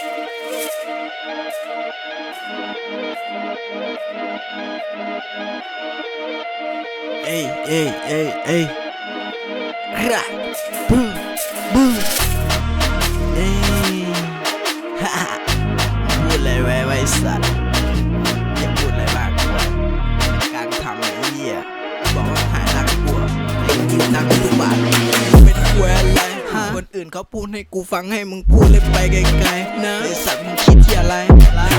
เอ้ยเอ้ยเอ้ยเอ้ยฮะบูบูเอ้ยฮ่าพูดอะไรไว้ไว้สัตว์อย่าพูดอะไรมากกว่าการทำไอ้เหี้ยบอกว่าหาตักกลัวไอ้กินตังค์ทุกบาทเป็นกลัว อื่นเขาพูดให้กูฟังให้มึงพูดเลยไปไกลๆนะไอ้สัตว์มึงคิดที่อะไร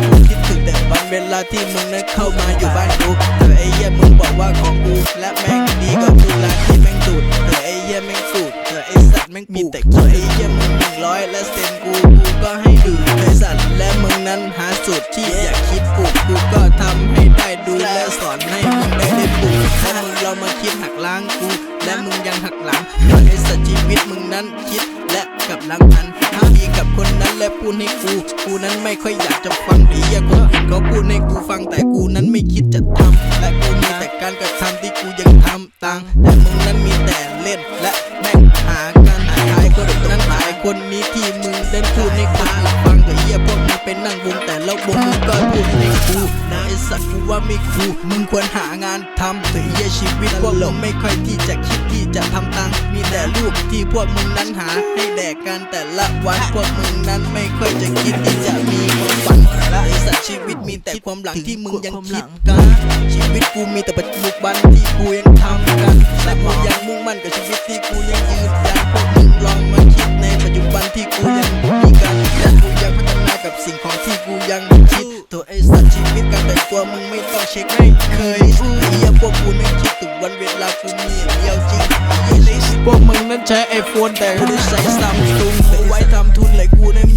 กูคิดถึงแต่วันเวลาที่มึงนั้นเข้ามาอยู่บ้านกูแต่ไอ้เหี้ยมึงบอกว่าของกูและแม่งดีกว่ากูร้านที่แม่งดูดแต่ไอ้เหี้ยแม่งสูดแต่ไอ้สัตว์แม่งมีแต่คิดไอ้เหี้ยมึงหนึ่งร้อยและเซนกูกูก็ให้ดูไอ้สัตว์และมึงนั้นหาสูตรที่อยากคิดปลูกูก็ทำให้ได้ดูและสอนให้มึงได้ได้ปลูกถ้ามึงเรามาคิดหักล้างกูและมึงยังหักหลังไอ้สัตว์ชีวิตมึงนั้นคิด กับลังมันถ้าดีกับคนนั้นและพูดให้กู กูนั้นไม่ค่อยอยากจะฟังดีอย่าคนอื่นเขาพูดให้กูฟังแต่กูนั้นไม่คิดจะทำและกูมีแต่การกระทำที่กูยังทำตังแต่มึงนั้นมีแต่เล่นและแม่งหากันหายคนนั้นหายคนนี้ที่มึงเดินพูดให้คนฟังแต่เหี้ยพวกมึงเป็นนั่งวงแต่ละวงมึงก็พูดให้กู สัตว์กูว่าไม่คูมึงควรหางานทำแต่เยชีวิตพวกเราไม่ค่อยที่จะคิดที่จะทำตังค์มีแต่ลูกที่พวกมึงนั้นหาให้แดกกันแต่ละวันพวกมึงนั้นไม่ค่อยจะคิดที่จะมีความฝันและไอสัตว์ชีวิตมีแต่ความหลังที่มึงยังคิดกันชีวิตกูมีแต่ปัจจุบันที่กูยังทำกันและกูยังมุ่งมั่นกับ ตัวไอ้สัตว์ชีวิตการแต่งตัวมึงไม่ต้องเช็คไม่เคยไอ้เหี้ยพวกกูไม่คิดถึงวันเวลากูมีอย่างเดียวจริงไอ้เหี้ยลิสพวกมึงนั้นใช้ไอโฟนแต่กูได้ใช้ซัมซุงเอาไว้ทำทุนเลยกูนั้น